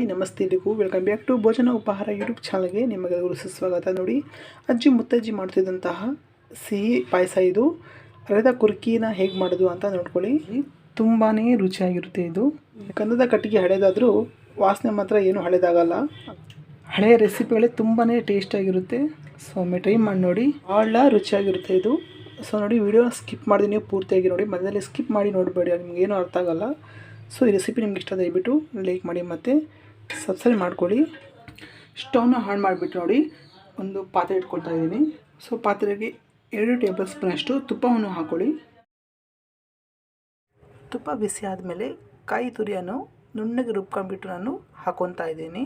Hi ನಮಸ್ತೆ ಎಲ್ರಿಗೂ welcome back to ಭೋಜನ ಉಪಹಾರ ಯೂಟ್ಯೂಬ್ ಚಾನಲ್ಗೆ ನಿಮಗೆ ಸುಸ್ವಾಗತ. ನೋಡಿ, ಅಜ್ಜಿ ಮುತ್ತಜ್ಜಿ ಮಾಡ್ತಿದ್ದಂತಹ ಸಿಹಿ ಪಾಯಸ ಇದು. ಅರೆದ ಕುರ್ಕಿನ ಹೇಗೆ ಮಾಡೋದು ಅಂತ ನೋಡ್ಕೊಳ್ಳಿ. ತುಂಬಾ ರುಚಿಯಾಗಿರುತ್ತೆ ಇದು. ಕಂದದ ಕಟ್ಟಿಗೆ ಹಳೆದಾದರೂ ವಾಸನೆ ಮಾತ್ರ ಏನು ಹಳೆದಾಗಲ್ಲ. ಹಳೆಯ ರೆಸಿಪಿಗಳೇ ತುಂಬಾ ಟೇಸ್ಟಾಗಿರುತ್ತೆ. ಸೊ ಒಮ್ಮೆ ಟ್ರೈ ಮಾಡಿ ನೋಡಿ. ಭಾಳ ರುಚಿಯಾಗಿರುತ್ತೆ ಇದು. ಸೊ ನೋಡಿ ವಿಡಿಯೋ ಸ್ಕಿಪ್ ಮಾಡಿದ್ರೆ ನೀವು ಪೂರ್ತಿಯಾಗಿ ನೋಡಿ. ಮಧ್ಯದಲ್ಲಿ ಸ್ಕಿಪ್ ಮಾಡಿ ನೋಡಬೇಡಿ ನಿಮ್ಗೆ ಏನೂ ಅರ್ಥ ಆಗಲ್ಲ. ಸೊ ಈ ರೆಸಿಪಿ ನಿಮ್ಗೆ ಇಷ್ಟ ದಯವಿಟ್ಟು ಲೈಕ್ ಮಾಡಿ ಮತ್ತು. ಸಬ್ಸ್ಕ್ರೈಬ್ ಮಾಡ್ಕೊಳ್ಳಿ. ಸ್ಟವ್ನ ಆನ್ ಮಾಡಿಬಿಟ್ಟು ನೋಡಿ, ಒಂದು ಪಾತ್ರೆ ಇಟ್ಕೊಳ್ತಾ ಇದ್ದೀನಿ. ಸೊ, ಪಾತ್ರೆಗೆ ಎರಡು ಟೇಬಲ್ ಸ್ಪೂನಷ್ಟು ತುಪ್ಪವನ್ನು ಹಾಕ್ಕೊಳ್ಳಿ ತುಪ್ಪ ಬಿಸಿ ಆದಮೇಲೆ ಕಾಯಿ ತುರಿಯನ್ನು ನುಣ್ಣಗೆ ರುಬ್ಕೊಂಡ್ಬಿಟ್ಟು ನಾನು ಹಾಕೊತಾ ಇದ್ದೀನಿ.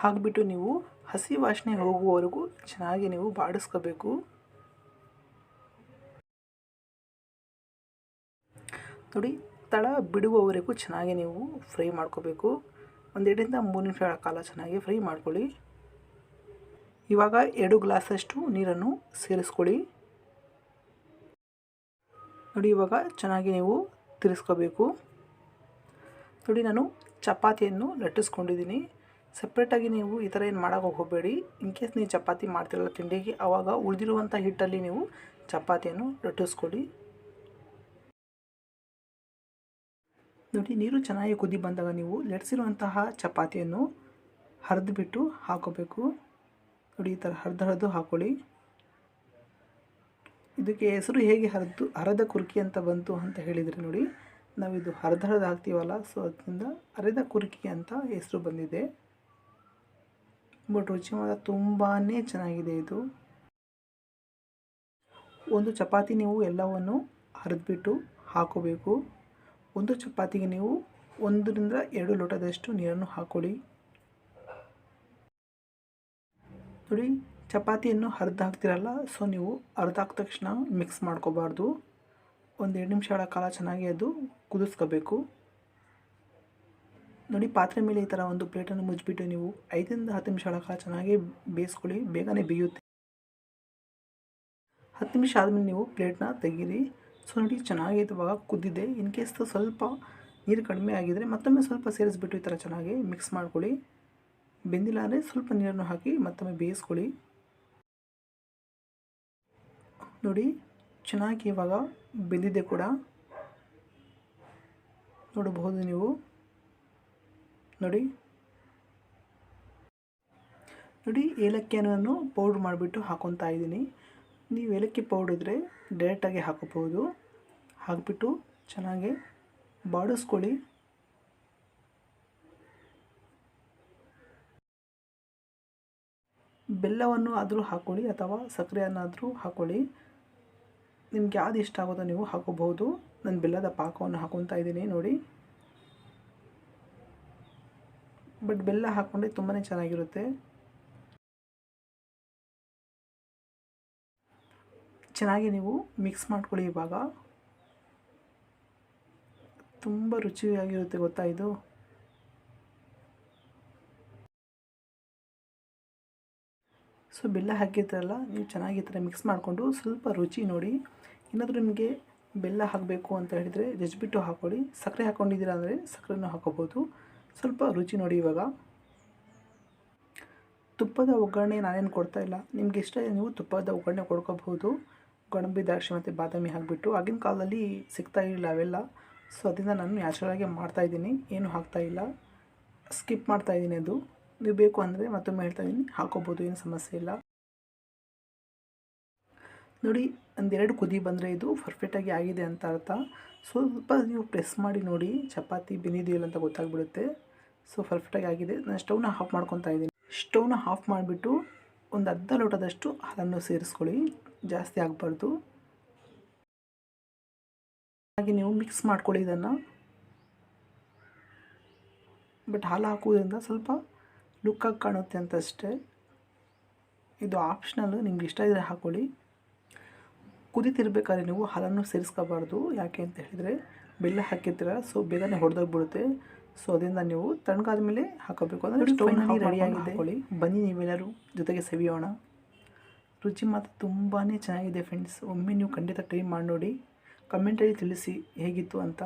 ಹಾಕಿಬಿಟ್ಟು ನೀವು ಹಸಿ ವಾಸನೆ ಹೋಗುವವರೆಗೂ ಚೆನ್ನಾಗಿ ನೀವು ಬಾಡಿಸ್ಕೋಬೇಕು. ನೋಡಿ ತಳ ಬಿಡುವವರೆಗೂ ಚೆನ್ನಾಗಿ ನೀವು ಫ್ರೈ ಮಾಡ್ಕೋಬೇಕು. ಒಂದೆರಡರಿಂದ ಮೂರು ನಿಮಿಷಗಳ ಕಾಲ ಚೆನ್ನಾಗಿ ಫ್ರೈ ಮಾಡ್ಕೊಳ್ಳಿ. ಇವಾಗ ಎರಡು ಗ್ಲಾಸಷ್ಟು ನೀರನ್ನು ಸೇರಿಸ್ಕೊಳ್ಳಿ. ನೋಡಿ, ಇವಾಗ ಚೆನ್ನಾಗಿ ನೀವು ತಿರ್ಸ್ಕೋಬೇಕು. ನೋಡಿ, ನಾನು ಚಪಾತಿಯನ್ನು ಲಟ್ಟಿಸ್ಕೊಂಡಿದ್ದೀನಿ. ಸಪ್ರೇಟಾಗಿ ನೀವು ಈ ಥರ ಏನು ಮಾಡೋಕೆ ಹೋಗಬೇಡಿ. ಇನ್ ಕೇಸ್ ನೀವು ಚಪಾತಿ ಮಾಡ್ತಿರಲ್ಲ ತಿಂಡಿಗೆ ಆವಾಗ ಉಳಿದಿರುವಂಥ ಹಿಟ್ಟಲ್ಲಿ ನೀವು ಚಪಾತಿಯನ್ನು ಲಟ್ಟಿಸ್ಕೊಳ್ಳಿ. ನೋಡಿ, ನೀರು ಚೆನ್ನಾಗಿ ಕುದಿ ಬಂದಾಗ ನೀವು ಲಟ್ಸಿರುವಂತಹ ಚಪಾತಿಯನ್ನು ಹರಿದ್ಬಿಟ್ಟು ಹಾಕೋಬೇಕು. ನೋಡಿ, ಈ ಥರ ಹರಿದು ಹರಿದು ಹಾಕೊಳ್ಳಿ. ಇದಕ್ಕೆ ಹೆಸರು ಹೇಗೆ ಹರಿದು, ಹರದ ಕುರ್ಕಿ ಅಂತ ಬಂತು ಅಂತ ಹೇಳಿದರೆ ನೋಡಿ, ನಾವಿದು ಹರಿದು ಹರಿದು ಹಾಕ್ತೀವಲ್ಲ, ಸೊ ಅದರಿಂದ ಹರಿದ ಕುರ್ಕಿ ಅಂತ ಹೆಸರು ಬಂದಿದೆ. ಬಟ್ ರುಚಿ ಮಾತ್ರ ತುಂಬಾ ಚೆನ್ನಾಗಿದೆ ಇದು. ಒಂದು ಚಪಾತಿ ನೀವು ಎಲ್ಲವನ್ನು ಹರಿದ್ಬಿಟ್ಟು ಹಾಕೋಬೇಕು. ಒಂದು ಚಪಾತಿಗೆ ನೀವು ಒಂದರಿಂದ ಎರಡು ಲೋಟದಷ್ಟು ನೀರನ್ನು ಹಾಕೊಳ್ಳಿ. ನೋಡಿ, ಚಪಾತಿಯನ್ನು ಅರ್ಧ ಹಾಕ್ತಿರಲ್ಲ ಸೊ ನೀವು ಅರ್ಧ ಹಾಕಿದ ತಕ್ಷಣ ಮಿಕ್ಸ್ ಮಾಡ್ಕೋಬಾರ್ದು. ಒಂದು ಎರಡು ನಿಮಿಷಗಳ ಕಾಲ ಚೆನ್ನಾಗಿ ಅದು ಕುದಿಸ್ಕೋಬೇಕು. ನೋಡಿ, ಪಾತ್ರೆ ಮೇಲೆ ಈ ಥರ ಒಂದು ಪ್ಲೇಟನ್ನು ಮುಚ್ಚಿಬಿಟ್ಟು ನೀವು ಐದರಿಂದ ಹತ್ತು ನಿಮಿಷಗಳ ಕಾಲ ಚೆನ್ನಾಗಿ ಬೇಯಿಸ್ಕೊಳ್ಳಿ, ಬೇಗನೆ ಬೇಯುತ್ತೆ. ಹತ್ತು ನಿಮಿಷ ಆದಮೇಲೆ ನೀವು ಪ್ಲೇಟ್ನ ತೆಗೀರಿ. ಸೊ ನೋಡಿ ಚೆನ್ನಾಗಿ ಇವಾಗ ಕುದ್ದಿದೆ. ಇನ್ ಕೇಸ್ ಸ್ವಲ್ಪ ನೀರು ಕಡಿಮೆ ಆಗಿದರೆ ಮತ್ತೊಮ್ಮೆ ಸ್ವಲ್ಪ ಸೇರಿಸ್ಬಿಟ್ಟು ಈ ಥರ ಚೆನ್ನಾಗಿ ಮಿಕ್ಸ್ ಮಾಡ್ಕೊಳ್ಳಿ. ಬೆಂದಿಲ್ಲ ಅಂದರೆ ಸ್ವಲ್ಪ ನೀರನ್ನು ಹಾಕಿ ಮತ್ತೊಮ್ಮೆ ಬೇಯಿಸ್ಕೊಳ್ಳಿ. ನೋಡಿ, ಚೆನ್ನಾಗಿ ಇವಾಗ ಬೆಂದಿದೆ ಕೂಡ. ನೋಡಬಹುದು ನೀವು. ನೋಡಿ. ನೋಡಿ, ಏಲಕ್ಕಿಯನ್ನು ಪೌಡ್ರ್ ಮಾಡಿಬಿಟ್ಟು ಹಾಕೊತಾ ಇದ್ದೀನಿ. ನೀವು ಏಲಕ್ಕಿ ಪೌಡ್ರಿದ್ರೆ ಡೈರೆಕ್ಟಾಗಿ ಹಾಕೋಬೋದು ಹಾಕಿಬಿಟ್ಟು ಚೆನ್ನಾಗಿ ಬಾಡಿಸ್ಕೊಳ್ಳಿ. ಬೆಲ್ಲವನ್ನು ಆದರೂ ಹಾಕ್ಕೊಳ್ಳಿ ಅಥವಾ ಸಕ್ಕರೆಯನ್ನಾದರೂ ಹಾಕ್ಕೊಳ್ಳಿ. ನಿಮ್ಗೆ ಯಾವ್ದು ಇಷ್ಟ ಆಗೋದೋ ನೀವು ಹಾಕೋಬಹುದು ನಾನು ಬೆಲ್ಲದ ಪಾಕವನ್ನು ಹಾಕೊತಾ ಇದ್ದೀನಿ, ನೋಡಿ. ಬಟ್ ಬೆಲ್ಲ ಹಾಕ್ಕೊಂಡ್ರೆ ತುಂಬಾ ಚೆನ್ನಾಗಿರುತ್ತೆ. ಚೆನ್ನಾಗಿ ನೀವು ಮಿಕ್ಸ್ ಮಾಡ್ಕೊಳ್ಳಿ ಇವಾಗ. ತುಂಬ ರುಚಿಯಾಗಿರುತ್ತೆ ಗೊತ್ತಾ ಇದು? ಸೊ ಬೆಲ್ಲ ಹಾಕಿದ್ರಲ್ಲ ನೀವು ಚೆನ್ನಾಗಿ ಥರ ಮಿಕ್ಸ್ ಮಾಡಿಕೊಂಡು ಸ್ವಲ್ಪ ರುಚಿ ನೋಡಿ. ಏನಾದರೂ ನಿಮಗೆ ಬೆಲ್ಲ ಹಾಕಬೇಕು ಅಂತ ಹೇಳಿದರೆ ಜಜ್ಬಿಟ್ಟು ಹಾಕ್ಕೊಳ್ಳಿ. ಸಕ್ಕರೆ ಹಾಕ್ಕೊಂಡಿದ್ದೀರಾ ಅಂದರೆ ಸಕ್ಕರೆನೂ ಹಾಕೋಬೋದು ಸ್ವಲ್ಪ ರುಚಿ ನೋಡಿ ಇವಾಗ. ತುಪ್ಪದ ಒಗ್ಗರಣೆ ನಾನೇನು ಕೊಡ್ತಾ ಇಲ್ಲ. ನಿಮ್ಗೆ ಇಷ್ಟ, ನೀವು ತುಪ್ಪದ ಒಗ್ಗರಣೆ ಕೊಡ್ಕೋಬಹುದು ಗೋಡಂಬಿ ದ್ರಾಕ್ಷಿ ಮತ್ತು ಬಾದಾಮಿ ಹಾಕಿಬಿಟ್ಟು ಆಗಿನ ಕಾಲದಲ್ಲಿ ಸಿಗ್ತಾ ಇರಲಿಲ್ಲ ಅವೆಲ್ಲ. ಸೊ ಅದರಿಂದ ನಾನು ನ್ಯಾಚುರಲಾಗೆ ಮಾಡ್ತಾಯಿದ್ದೀನಿ ಏನು ಹಾಕ್ತಾಯಿಲ್ಲ ಸ್ಕಿಪ್ ಮಾಡ್ತಾಯಿದ್ದೀನಿ ಅದು. ನೀವು ಬೇಕು ಅಂದರೆ ಮತ್ತೊಮ್ಮೆ ಹೇಳ್ತಾ ಇದ್ದೀನಿ. ಹಾಕೋಬೋದು ಏನು ಸಮಸ್ಯೆ ಇಲ್ಲ. ನೋಡಿ, ಒಂದೆರಡು ಕುದಿ ಬಂದರೆ ಇದು ಪರ್ಫೆಕ್ಟಾಗಿ ಆಗಿದೆ ಅಂತ ಅರ್ಥ. ಸ್ವಲ್ಪ ನೀವು ಪ್ರೆಸ್ ಮಾಡಿ ನೋಡಿ, ಚಪಾತಿ ಬೆಂದಿದೆಯಲ್ಲ ಅಂತ ಗೊತ್ತಾಗ್ಬಿಡುತ್ತೆ. ಸೊ ಪರ್ಫೆಕ್ಟಾಗಿ ಆಗಿದೆ. ನಾನು ಸ್ಟವ್ನ ಆಫ್ ಮಾಡ್ಕೊತಾ ಇದ್ದೀನಿ. ಸ್ಟವ್ನ ಆಫ್ ಮಾಡಿಬಿಟ್ಟು ಒಂದು ಅರ್ಧ ಲೋಟದಷ್ಟು ಹಾಲನ್ನು ಸೇರಿಸ್ಕೊಳ್ಳಿ. ಜಾಸ್ತಿ ಆಗಬಾರ್ದು. ಹಾಗೆ ನೀವು ಮಿಕ್ಸ್ ಮಾಡ್ಕೊಳ್ಳಿ ಇದನ್ನು. ಬಟ್ ಹಾಲು ಹಾಕೋದ್ರಿಂದ ಸ್ವಲ್ಪ ಲುಕ್ಕಾಗಿ ಕಾಣುತ್ತೆ ಅಂತ ಅಷ್ಟೇ ಇದು ಆಪ್ಷನಲ್ ನಿಮ್ಗೆ ಇಷ್ಟ ಇದ್ದರೆ ಹಾಕೊಳ್ಳಿ. ಕುದಿತಿರ್ಬೇಕಾದ್ರೆ ನೀವು ಹಾಲನ್ನು ಸೇರಿಸ್ಕೋಬಾರ್ದು. ಯಾಕೆ ಅಂತ ಹೇಳಿದರೆ ಬೆಲ್ಲ ಹಾಕಿದ್ರೆ ಸೊ ಬೇಗನೆ ಹೊಡೆದೋಗ್ಬಿಡುತ್ತೆ. ಸೊ ಅದರಿಂದ ನೀವು ತಣ್ಣಗಾದ ಮೇಲೆ ಹಾಕೋಬೇಕು. ಅಂದರೆ ಸ್ಟೋವ್ನಲ್ಲಿ ರೆಡಿಯಾಗಿದೆ ಹಾಕೊಳ್ಳಿ. ಬನ್ನಿ ನೀವೆಲ್ಲರೂ ಜೊತೆಗೆ ಸವಿಯೋಣ. ರುಚಿ ಮಾತ್ರ ತುಂಬಾ ಚೆನ್ನಾಗಿದೆ ಫ್ರೆಂಡ್ಸ್ ಒಮ್ಮೆ ನೀವು ಖಂಡಿತ ಟ್ರೈ ಮಾಡಿ ನೋಡಿ. ಕಮೆಂಟಲ್ಲಿ ತಿಳಿಸಿ ಹೇಗಿತ್ತು ಅಂತ.